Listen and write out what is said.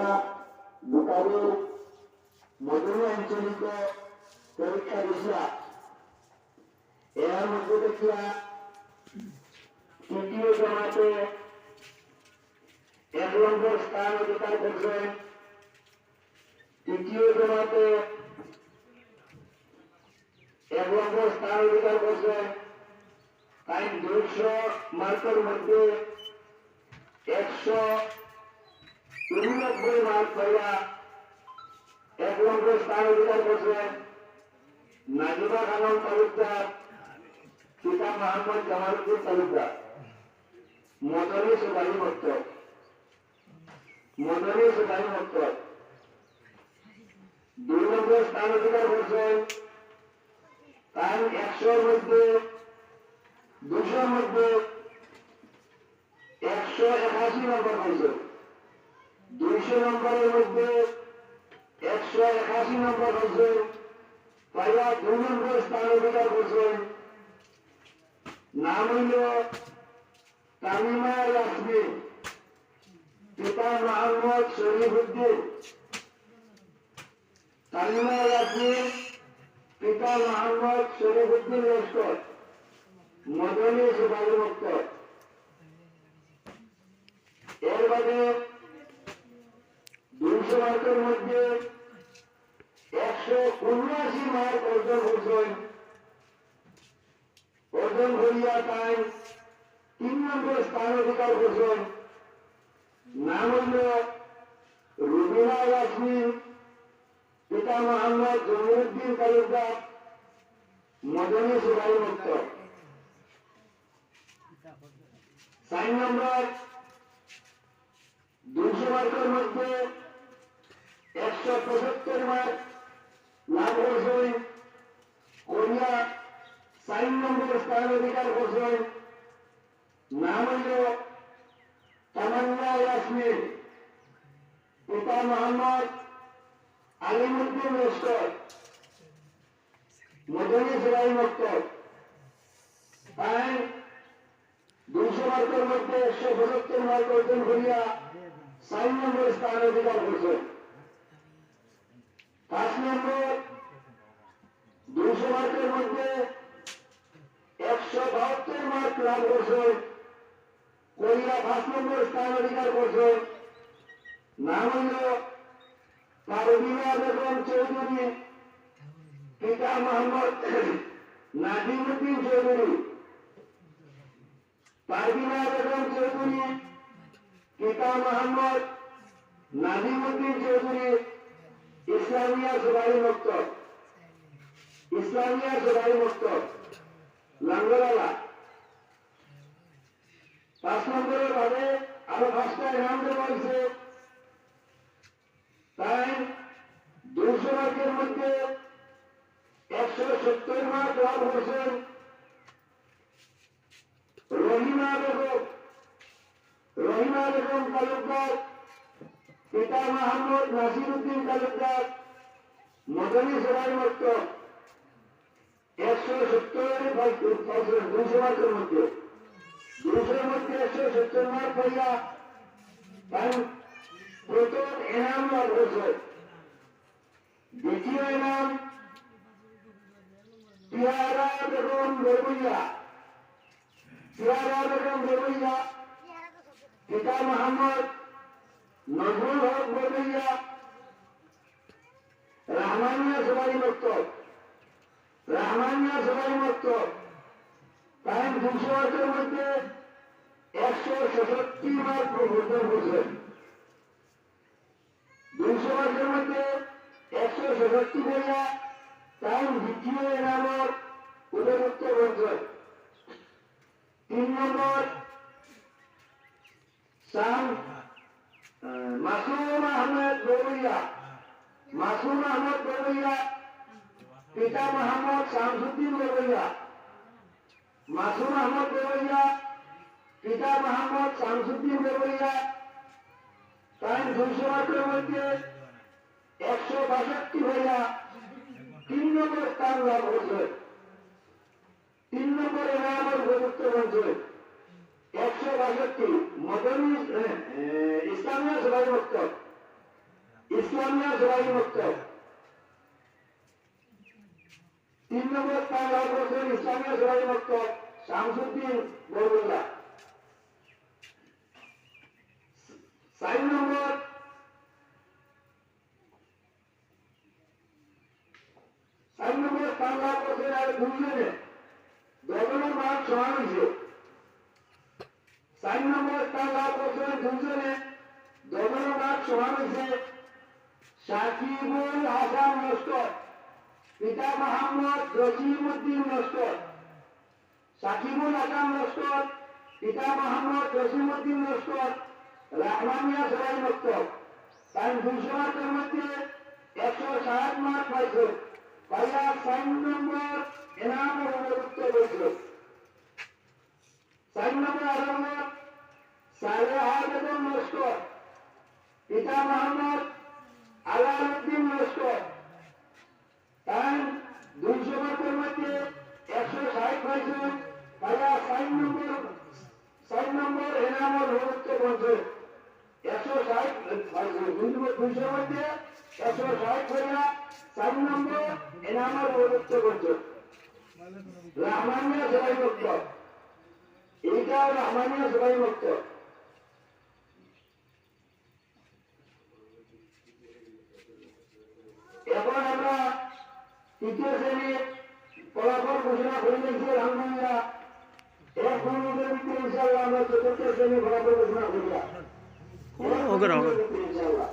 যারা বুকারের মধুর আঞ্চলিক পরীক্ষা দিছিলা এর মধ্যে দেখিয়া তৃতীয় জমাতে এক নম্বর স্থান অধিকার করছেন তৃতীয় জমাতে এক নম্বর স্থান অধিকার করছেন তাই দুইশো মার্কের মধ্যে একশো উননব্বই মার্ক পাইয়া এক নম্বর স্থান অধিকার করছেন নাজিবা খানম তালুকদার, পিতা মোহাম্মদ জামালুদ্দিন তালুকদার। মদনী সুবাহী দুই নম্বর স্থান অধিকার করছেন তার একশোর মধ্যে, দুশোর মধ্যে একশো একাশি নম্বর হয়েছে দুইশো নম্বরের মধ্যে একশো একাশি নম্বর হয়েছে। পাইয়া দুই নম্বর স্থান অধিকার করছেন নাম হইল তামিমা ইয়াসমিন পিতা মোহাম্মদ শরীফুদ্দিন তামিমা ইয়াসমিন পিতা মোহাম্মদ শরীফুদ্দিন লস্কর। মদনী মক্তব এর বাদে মার্কের মধ্যে একশো উনআশি মার্ক অর্জন করছেন অর্জন করিয়া তাই তিন নম্বর স্থান অধিকার করছেন নাম হইল রুবিনা ইয়াসমিন, পিতা মোহাম্মদ জমিরুদ্দিন তালুকদার, মদনী সুবাহী মক্তব চার নম্বর দুইশো মার্কের মধ্যে একশো পঁচাত্তর মার্ক লাভ করছেন কোরিয়া চার নম্বর স্থান অধিকার করছেন নাম হইল তামান্না ইয়াসমিন পিতা মোহাম্মদ আলিমুদ্দিন লস্কর, মদনী সেলাই মক্তব তাই দুইশো মার্কের মধ্যে একশো পঁচাত্তর মার্ক অর্জন করিয়া চার নম্বর স্থান অধিকার করছে পাঁচ নম্বর দুইশো মার্কের মধ্যে একশো বাহাত্তর মার্ক লাভ করছে। করিয়া পাঁচ নম্বর স্থান অধিকার করছে। নাম হইল পারবিনা বেগম চৌধুরী, পিতা মোহাম্মদ নাজিমুদ্দিন চৌধুরী পারবিনা বেগম চৌধুরী, পিতা মোহাম্মদ নাজিমুদ্দিন চৌধুরী ইসলামিয়া সবাই মুক্ত ইসলামিয়া সবাই মুক্ত লাঙ্গলালা। পাঁচ নম্বরের ভাবে আরও পাঁচটা ইনাম দেওয়া হয়েছে। তাই দুশো মার্কের মধ্যে একশো সত্তর মার্ক লাভ করছেন রহিমা বেগম। রহিমা বেগম তালুকদার। পিতা মোহাম্মদ নাসির উদ্দিন তালুকদার মদনী সভার মত একশো সত্তর দুশো মার্কের মধ্যে দুশোর মধ্যে একশো সত্তর মার্ক পাইয়া তাই প্রথম এনাম লাভ করছে দ্বিতীয় এনাম পিয়ারা বেগম বেরবইয়া পিয়ারা বেগম বেরবইয়া পিতা মোহাম্মদ নজরুল হক বেরবইয়া রহমানিয়া সবাই মক্তব রহমানিয়া সবাই মক্তব তাই দুশো মার্কের মধ্যে একশো ছেষট্টি মার্ক প্রবর্তন করছেন দুইশো মার্কের মধ্যে একশো ছেষট্টি বইয়া তাই দ্বিতীয় এনামর উপযুক্ত বলছেন তিন নম্বর শাম মাসুম আহমেদ বড়ইয়া মাসুম আহমদ বড়ইয়া পিতা মোহাম্মদ শামসুদ্দিন বড়ইয়া মাসুম আহমদ বড়ইয়া পিতা মোহাম্মদ শামসুদ্দিন বড়ইয়া তাই দুইশো মাত্রের মধ্যে একশো বাষট্টি হইয়া তিন নম্বর স্থান লাভ হয়েছে তিন নম্বর এনামের উপযুক্ত হয়েছে একশো বাষট্টি মদনী ইসলামিয়া সভায় মক্তব। ইসলামিয়া জোড়াই মক্তব। তিন নম্বর স্থান লাভ করেছেন ইসলামিয়া জোড়াই মক্তব শামসুদ্দিন বরুল্লাহ চার নম্বর চার নম্বর স্থান লাভ করেছেন আর দুজনে দলের মান সমান হয়েছে চার নম্বর স্থান লাভ করেছেন দুজনে দলের মান সমান হয়েছে সাকিবুল হাসান নস্কর পিতা মোহাম্মদ জসিমুদ্দিন নস্কর সাকিবুল হাসান নস্কর পিতা মোহাম্মদ জসিমুদ্দিন নস্কর রহমানিয়া সবাই মক্তব তাই দুশো মার্কের মধ্যে একশো ষাট মার্ক পাইছে। পাইয়া চার নম্বর এনাম উত্তর হয়েছিল চার নম্বর আলামত সালেহা বেগম নস্কর পিতা মোহাম্মদ আলাউদ্দিন নস্কর তাই দুইশো মার্কের মধ্যে একশো ষাট পাইছে পাইয়া চার নম্বর চার নম্বর এনামল হচ্ছে বলছে। একশো ষাট দুইশোর মধ্যে একশো ষাট পাইয়া চার নম্বর এনামল হচ্ছে বলছে। রহমানিয়া সবাই মুক্ত এইটা রহমানিয়া সবাই মুক্ত তৃতীয় শ্রেণীর ফলাফল ঘোষণা করে নিয়েছি আলহামদুলিল্লাহ এক মিনিটের ভিতরে ইনশাল্লাহ আমরা চতুর্থ শ্রেণীর ফলাফল ঘোষণা করলাম ওকে রাখো। ইনশাল্লাহ